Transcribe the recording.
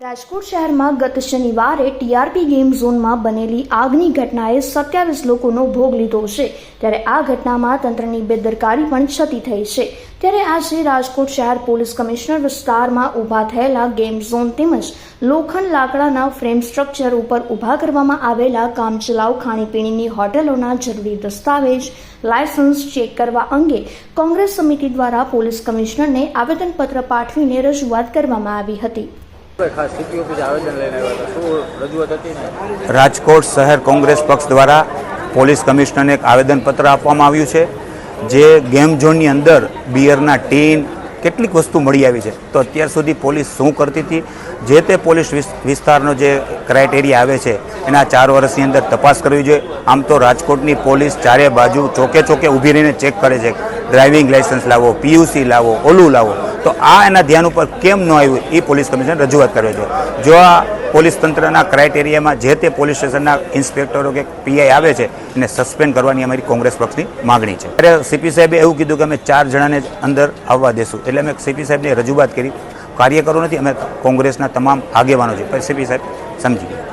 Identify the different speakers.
Speaker 1: રાજકોટ શહેરમાં ગત શનિવારે ટીઆરપી ગેમ ઝોનમાં બનેલી આગની ઘટનાએ સત્યાવીસ લોકોનો ભોગ લીધો છે. ત્યારે આ ઘટનામાં તંત્રની બેદરકારી પણ છતી થઈ છે. ત્યારે આજે રાજકોટ શહેર પોલીસ કમિશનર વિસ્તારમાં ઊભા થયેલા ગેમ ઝોન તેમજ લોખંડ લાકડાના ફ્રેમ સ્ટ્રક્ચર ઉપર ઊભા કરવામાં આવેલા કામચલાઉ ખાણીપીણીની હોટેલોના જરૂરી દસ્તાવેજ, લાયસન્સ ચેક કરવા અંગે કોંગ્રેસ સમિતિ દ્વારા પોલીસ કમિશનરને આવેદનપત્ર પાઠવીને રજૂઆત કરવામાં આવી હતી.
Speaker 2: રાજકોટ શહેર કોંગ્રેસ પક્ષ દ્વારા પોલીસ કમિશનરને એક આવેદનપત્ર આપવામાં આવ્યું છે, જે ગેમ ઝોનની અંદર બિયરના ટીન કેટલીક વસ્તુ મળી આવી છે. તો અત્યાર સુધી પોલીસ શું કરતી હતી? જે તે પોલીસ વિસ- વિસ્તારનો જે ક્રાઇટેરિયા આવે છે, એના ચાર વર્ષની અંદર તપાસ કરવી જોઈએ. આમ તો રાજકોટની પોલીસ ચારે બાજુ ચોકે ચોકે ઊભી રહીને ચેક કરે છે. ડ્રાઇવિંગ લાઇસન્સ લાવો, પીયુસી લાવો, ઓલું લાવો. તો આ એના ધ્યાન ઉપર કેમ ન આવ્યું એ પોલીસ કમિશન રજૂઆત કરે છે. જો આ પોલીસ તંત્રના ક્રાઇટેરિયામાં જે તે પોલીસ સ્ટેશનના ઇન્સ્પેક્ટરો કે પીઆઈ આવે છે, એને સસ્પેન્ડ કરવાની અમારી કોંગ્રેસ પક્ષની માગણી છે. ત્યારે સીપી સાહેબે એવું કીધું કે અમે ચાર જણાને અંદર આવવા દેશું. એટલે અમે સીપી સાહેબને રજૂઆત કરી. કાર્યકરો નથી, અમે કોંગ્રેસના તમામ આગેવાનો છે પછી સીપી સાહેબ સમજી ગયા.